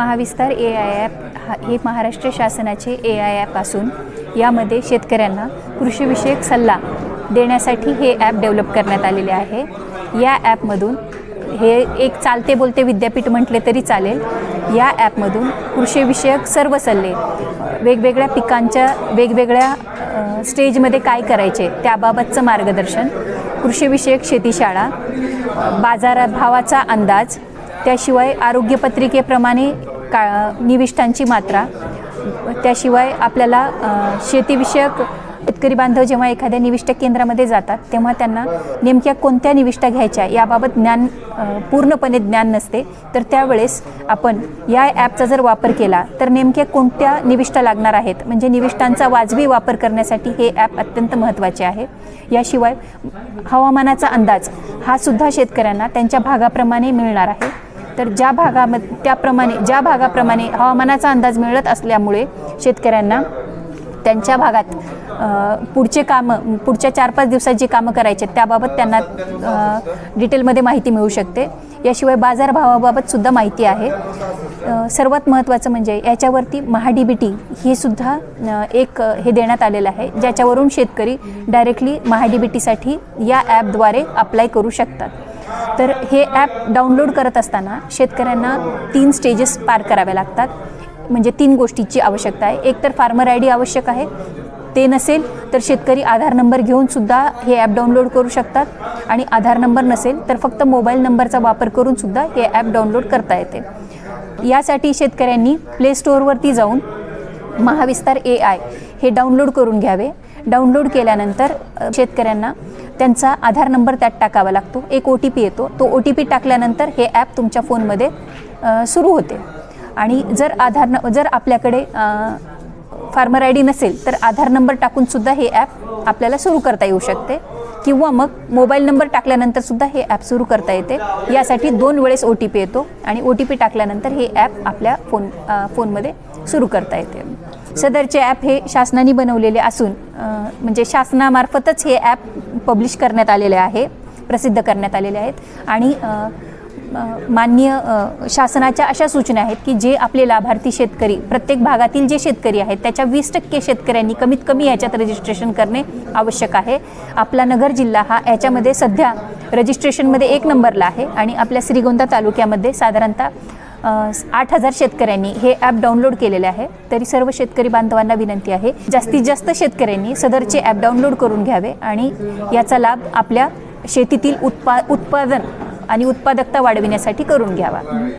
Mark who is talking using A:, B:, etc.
A: Mahavistar A I app हा हे महाराष्ट्र शासनाचे ए आय ॲप असून यामध्ये शेतकऱ्यांना कृषीविषयक सल्ला देण्यासाठी हे ॲप डेव्हलप करण्यात आलेले आहे. या ॲपमधून हे एक चालते बोलते विद्यापीठ म्हटले तरी चालेल. या ॲपमधून कृषीविषयक सर्व सल्ले वेगवेगळ्या पिकांच्या वेगवेगळ्या स्टेजमध्ये काय करायचे त्याबाबतचं मार्गदर्शन कृषीविषयक शेतीशाळा बाजारभावाचा अंदाज त्याशिवाय आरोग्यपत्रिकेप्रमाणे का निविष्ठांची मात्रा. त्याशिवाय आपल्याला शेतीविषयक शेतकरी बांधव जेव्हा एखाद्या निविष्ट केंद्रामध्ये जातात तेव्हा त्यांना नेमक्या कोणत्या निविष्ठा घ्यायच्या याबाबत ज्ञान पूर्णपणे ज्ञान नसते. तर त्यावेळेस आपण या ॲपचा जर वापर केला तर नेमक्या कोणत्या निविष्ठा लागणार आहेत? म्हणजे निविष्ठांचा वाजवी वापर करण्यासाठी हे ॲप अत्यंत महत्त्वाचे आहे. याशिवाय हवामानाचा अंदाज हा सुद्धा शेतकऱ्यांना त्यांच्या भागाप्रमाणे मिळणार आहे. तर ज्या भागामध्ये त्याप्रमाणे ज्या भागाप्रमाणे हवामानाचा अंदाज मिळत असल्यामुळे शेतकऱ्यांना त्यांच्या भागात पुढचे कामं पुढच्या चार पाच दिवसात जी कामं करायची आहेत त्याबाबत त्यांना डिटेलमध्ये माहिती मिळू शकते. याशिवाय बाजारभावाबाबत सुद्धा माहिती आहे. सर्वात महत्त्वाचं म्हणजे याच्यावरती महाडी बी टी ही सुद्धा एक हे देण्यात आलेलं आहे ज्याच्यावरून शेतकरी डायरेक्टली महाडी बी टीसाठी या ॲपद्वारे अप्लाय करू शकतात. तर हे ॲप डाउनलोड करत असताना शेतकऱ्यांना तीन स्टेजेस पार कराव्या लागतात. म्हणजे तीन गोष्टीची आवश्यकता आहे. एक तर फार्मर आय डी आवश्यक आहे. ते नसेल तर शेतकरी आधार नंबर घेऊनसुद्धा हे ॲप डाउनलोड करू शकतात. आणि आधार नंबर नसेल तर फक्त मोबाईल नंबरचा वापर करूनसुद्धा हे ॲप डाउनलोड करता येते. यासाठी शेतकऱ्यांनी प्ले स्टोअरवरती जाऊन महाविस्तार ए आय हे डाउनलोड करून घ्यावे. डाउनलोड केल्यानंतर शेतकऱ्यांना त्यांचा आधार नंबर त्यात टाकावा लागतो. एक ओ टी पी येतो. तो ओ टी पी टाकल्यानंतर हे ॲप तुमच्या फोनमध्ये सुरू होते. आणि जर आधार न जर आपल्याकडे फार्मर आय डी नसेल तर आधार नंबर टाकूनसुद्धा हे ॲप आपल्याला सुरू करता येऊ शकते. किंवा मग मोबाईल नंबर टाकल्यानंतर सुद्धा हे ॲप सुरू करता येते. यासाठी दोन वेळेस ओ टी पी येतो आणि ओ टी पी टाकल्यानंतर हे ॲप आपल्या फोन फोनमध्ये सुरू करता येते. सदरचे ॲप हे शासनाने बनवलेले असून म्हणजे शासनामार्फतच हे ॲप पब्लिश करण्यात आलेले आहे प्रसिद्ध करण्यात आलेले आहेत. आणि मान्य माननीय शासनाच्या अशा सूचना आहेत की जे आपले लाभार्थी शेतकरी प्रत्येक भागातील जे शेतकरी आहेत त्याच्या वीस टक्के शेतकऱ्यांनी कमीत कमी याच्यात रजिस्ट्रेशन करणे आवश्यक आहे. आपला नगर जिल्हा हा याच्यामध्ये सध्या रजिस्ट्रेशनमध्ये एक नंबरला आहे आणि आपल्या श्रीगोंदा तालुक्यामध्ये साधारणतः आठ हजार शेतकऱ्यांनी हे ॲप डाउनलोड केलेले आहे. तरी सर्व शेतकरी बांधवांना विनंती आहे जास्तीत जास्त शेतकऱ्यांनी सदरचे ॲप डाउनलोड करून घ्यावे आणि याचा लाभ आपल्या शेतीतील उत्पा उत्पादन आणि उत्पादकता वाढविण्यासाठी करून घ्यावा.